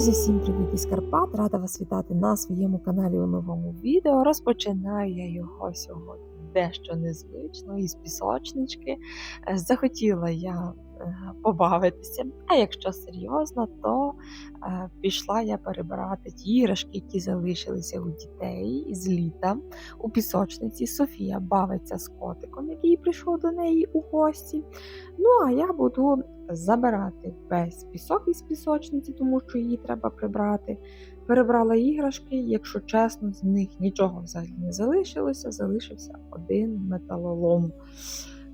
Друзі, всім привіт із Карпат! Рада вас вітати на своєму каналі у новому відео. Розпочинаю я його сьогодні дещо незвично із пісочнички. Е, Захотіла я побавитися, а якщо серйозно, то е, пішла я перебирати ті іграшки, які залишилися у дітей з літа у пісочниці. Софія бавиться з котиком, який прийшов до неї у гості. Ну, а я буду забирати весь пісок із пісочниці, тому що її треба прибрати. Перебрала іграшки, якщо чесно, з них нічого взагалі не залишилося, залишився один металолом.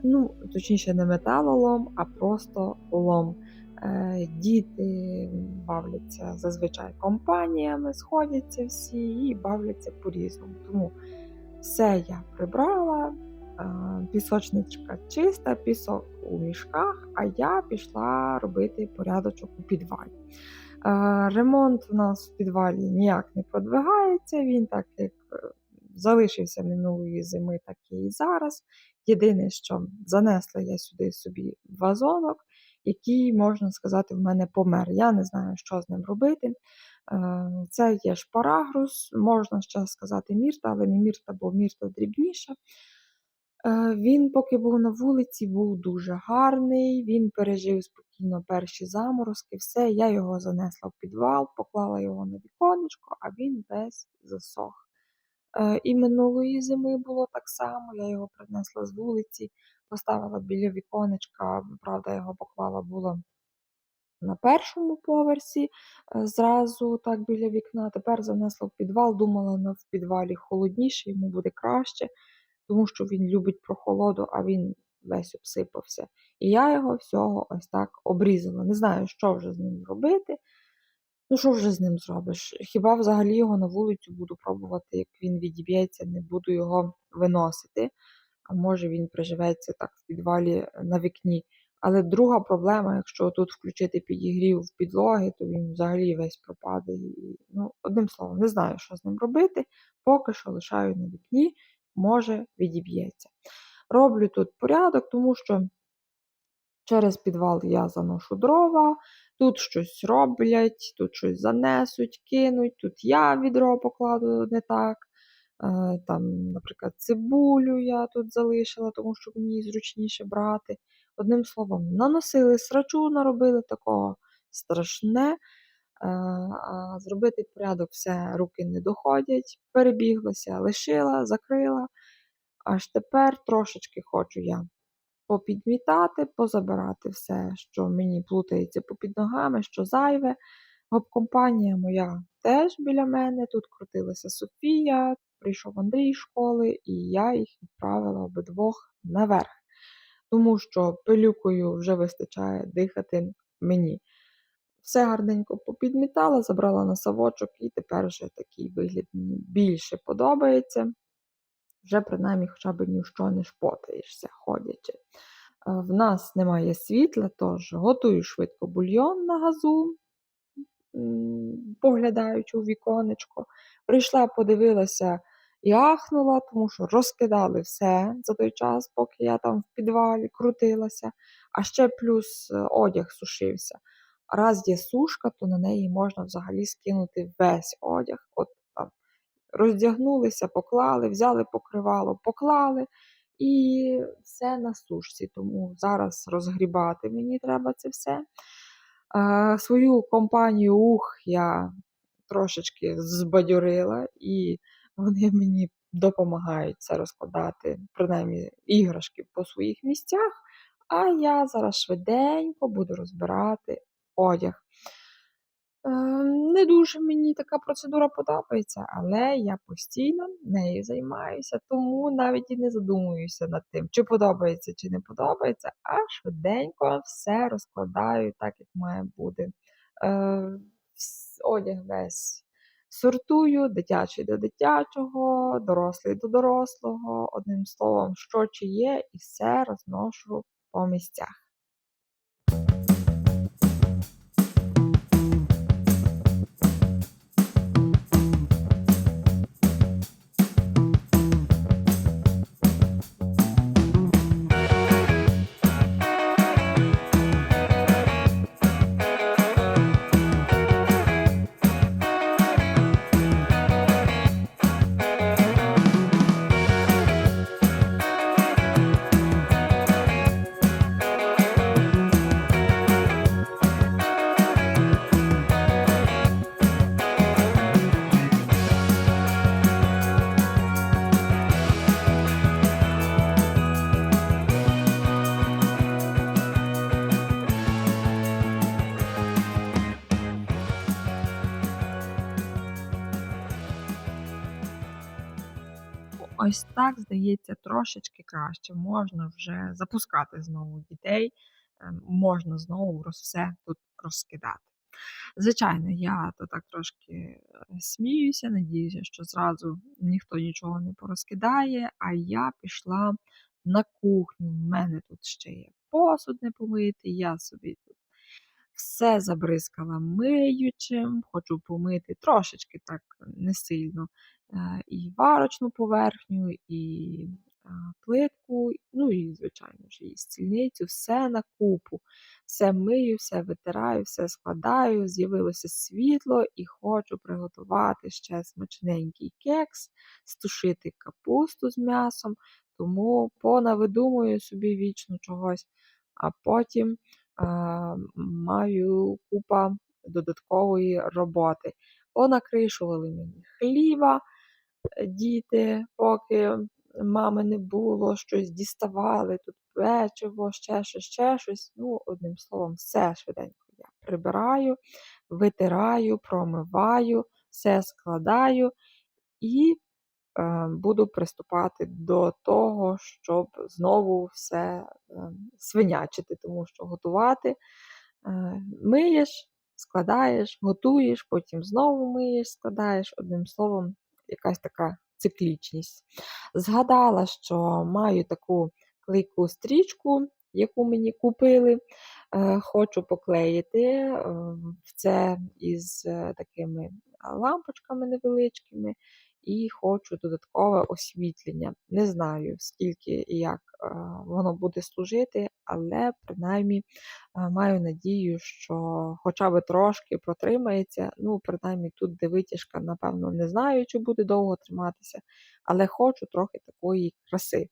Ну, точніше, не металолом, а просто лом. Е, Діти бавляться зазвичай компаніями, сходяться всі і бавляться по-різному. Тому все я прибрала, е, пісочничка чиста, пісок у мішках, а я пішла робити порядочок у підвалі. Е, Ремонт у нас в підвалі ніяк не продвигається, він так як залишився минулої зими, так і зараз. Єдине, що занесла я сюди собі вазонок, який, можна сказати, в мене помер. Я не знаю, що з ним робити. Е, Це є шпарагрус, можна ще сказати мірта, але не мірта, бо мірта дрібніша. Е, Він, поки був на вулиці, був дуже гарний. Він пережив спокійно перші заморозки. Все, я його занесла в підвал, поклала його на віконечко, а він весь засох. Е, І минулої зими було так само. Я його принесла з вулиці, поставила біля віконечка. Правда, його поклала було на першому поверсі, е, зразу так біля вікна. Тепер занесла в підвал, думала, на в підвалі холодніше, йому буде краще тому що він любить прохолоду, а він весь обсипався. І я його всього ось так обрізала. Не знаю, що вже з ним робити. Ну, що вже з ним зробиш? Хіба взагалі його на вулицю буду пробувати, як він відіб'ється, не буду його виносити. А може він приживеться так в підвалі на вікні. Але друга проблема, якщо тут включити підігрів в підлоги, то він взагалі весь пропаде. Ну, Одним словом, не знаю, що з ним робити. Поки що лишаю на вікні може відіб'ється. Роблю тут порядок, тому що через підвал я заношу дрова, тут щось роблять, тут щось занесуть, кинуть, тут я відро покладу не так. Е, там, Наприклад, цибулю я тут залишила, тому що мені зручніше брати. Одним словом, наносили срачу, наробили такого страшне. Е, зробити порядок все руки не доходять, перебіглася, лишила, закрила. Аж тепер трошечки хочу я попідмітати, позабирати все, що мені плутається попід ногами, що зайве. Гоп-компанія моя теж біля мене. Тут крутилася Софія, прийшов Андрій з школи, і я їх відправила обидвох наверх. Тому що пилюкою вже вистачає дихати мені. Все гарненько попідмітала, забрала на савочок, і тепер вже такий вигляд мені більше подобається вже принаймні хоча б ні в що не шпотаєшся, ходячи. Е, в нас немає світла, тож готую швидко бульйон на газу, поглядаючи у віконечко. Прийшла, подивилася і ахнула, тому що розкидали все за той час, поки я там в підвалі крутилася, а ще плюс е, одяг сушився. Раз є сушка, то на неї можна взагалі скинути весь одяг. От роздягнулися, поклали, взяли покривало, поклали і все на сушці. Тому зараз розгрібати мені треба це все. А, Свою компанію ух я трошечки збадьорила, і вони мені допомагають це розкладати, принаймні іграшки по своїх місцях. А я зараз швиденько буду розбирати одяг. Не дуже мені така процедура подобається, але я постійно нею займаюся, тому навіть і не задумуюся над тим, чи подобається, чи не подобається, а швиденько все розкладаю так, як має бути. Е, Одяг весь сортую, дитячий до дитячого, дорослий до дорослого. Одним словом, що чи є, і все розношу по місцях. Ось так, здається, трошечки краще. Можна вже запускати знову дітей, е, можна знову все тут розкидати. Звичайно, я то так трошки е, сміюся, надіюся, що зразу ніхто нічого не порозкидає, а я пішла на кухню. У мене тут ще є посуд не помитий, я собі тут все забризкала миючим, хочу помити трошечки так не сильно і варочну поверхню, і е, плитку, ну і, звичайно ж, і стільницю, все на купу. Все мию, все витираю, все складаю, з'явилося світло і хочу приготувати ще смачненький кекс, стушити капусту з м'ясом, тому понавидумую собі вічно чогось, а потім а, маю купа додаткової роботи. Понакришували мені хліба е, діти, поки мами не було, щось діставали, тут печиво, ще щось, ще щось. Ну, одним словом, все швиденько я прибираю, витираю, промиваю, все складаю і е, буду приступати до того, щоб знову все е, свинячити, тому що готувати е, миєш, складаєш, готуєш, потім знову миєш, складаєш. Одним словом, якась така циклічність. Згадала, що маю таку клейку стрічку, яку мені купили. Е, Хочу поклеїти е, це із е, такими лампочками невеличкими. І хочу додаткове освітлення. Не знаю, скільки і як е, воно буде служити, але принаймні е, маю надію, що хоча б трошки протримається. Ну, принаймні тут де витяжка, напевно, не знаю, чи буде довго триматися, але хочу трохи такої краси.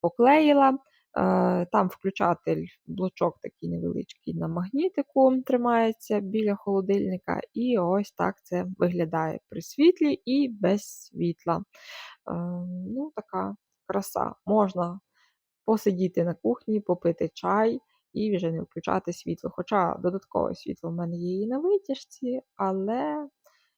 Поклеїла. Е, Там включатель, блочок такий невеличкий на магнітику тримається біля холодильника, і ось так це виглядає при світлі і без світла. Е, Ну, така краса. Можна посидіти на кухні, попити чай і вже не включати світло. Хоча додаткове світло в мене є і на витяжці, але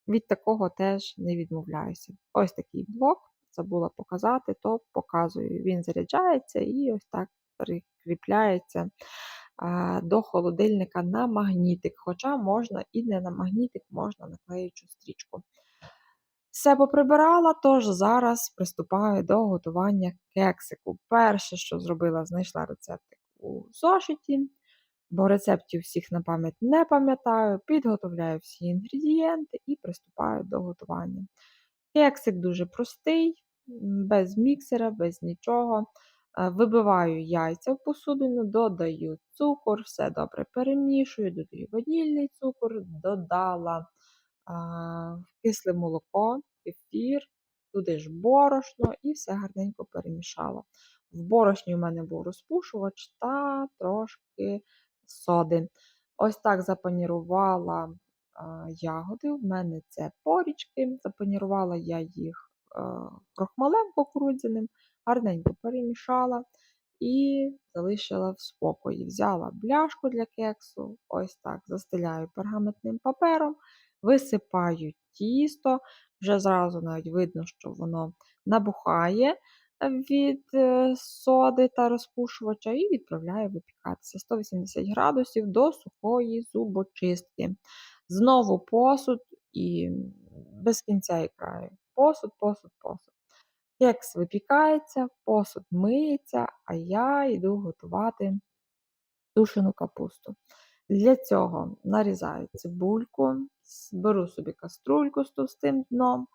від такого теж не відмовляюся. Ось такий блок. Забула показати, то показую. Він заряджається і ось так прикріпляється до холодильника на магнітик. Хоча можна і не на магнітик, можна на клеючу стрічку. Все поприбирала, тож зараз приступаю до готування кексику. Перше, що зробила, знайшла рецептик у зошиті, бо рецептів всіх на пам'ять не пам'ятаю, підготовляю всі інгредієнти і приступаю до готування. Кексик дуже простий, без міксера, без нічого. Е, вибиваю яйця в посудину, додаю цукор, все добре перемішую, додаю ванільний цукор, додала а, кисле молоко, кефір, туди ж борошно і все гарненько перемішала. В борошні у мене був розпушувач та трошки соди. Ось так запанірувала ягоди. В мене це порічки. Запанірувала я їх крохмалем кукурудзяним, гарненько перемішала і залишила в спокої. Взяла бляшку для кексу, ось так застеляю пергаментним папером, висипаю тісто, вже зразу навіть видно, що воно набухає від е, соди та розпушувача, і відправляю випікатися 180 градусів до сухої зубочистки. Знову посуд і без кінця і краю. Посуд, посуд, посуд. Кекс випікається, посуд миється, а я йду готувати тушену капусту. Для цього нарізаю цибульку, беру собі каструльку з товстим дном,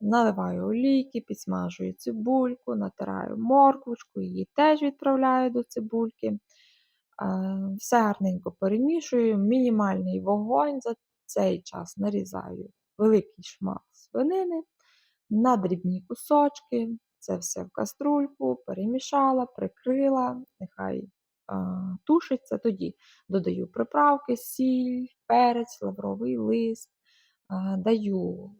наливаю олійки, підсмажую цибульку, натираю морквочку, її теж відправляю до цибульки. Все гарненько перемішую, мінімальний вогонь за цей час нарізаю великий шмат свинини на дрібні кусочки. Це все в каструльку, перемішала, прикрила, нехай а, тушиться. Тоді додаю приправки, сіль, перець, лавровий лист, а, даю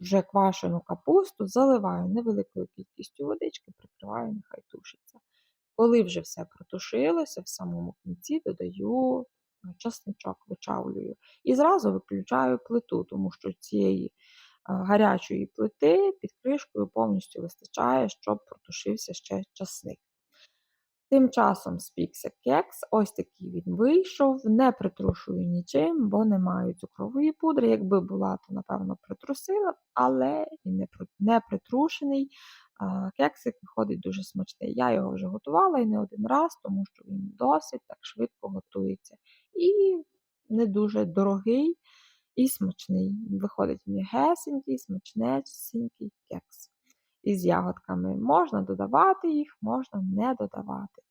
вже квашену капусту, заливаю невеликою кількістю водички, прикриваю, нехай тушиться. Коли вже все протушилося, в самому кінці додаю часничок, вичавлюю. І зразу виключаю плиту, тому що цієї гарячої плити під кришкою повністю вистачає, щоб протушився ще часник. Тим часом спікся кекс, ось такий він вийшов, не притрушую нічим, бо не маю цукрової пудри. Якби була, то напевно притрусила, але він не, притрушений. Кексик виходить дуже смачний. Я його вже готувала і не один раз, тому що він досить так швидко готується. І не дуже дорогий і смачний. Виходить м'ягесенький, смачнесенький кекс із ягодками. Можна додавати їх, можна не додавати.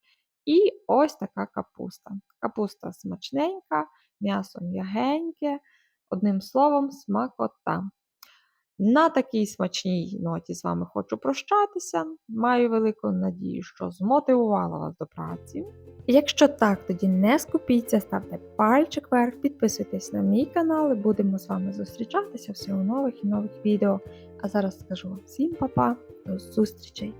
І ось така капуста. Капуста смачненька, м'ясо м'ягеньке, одним словом, смакота. На такій смачній ноті з вами хочу прощатися. Маю велику надію, що змотивувала вас до праці. Якщо так, тоді не скупіться, ставте пальчик вверх, підписуйтесь на мій канал і будемо з вами зустрічатися всього нових і нових відео. А зараз скажу вам всім па-па, до зустрічей!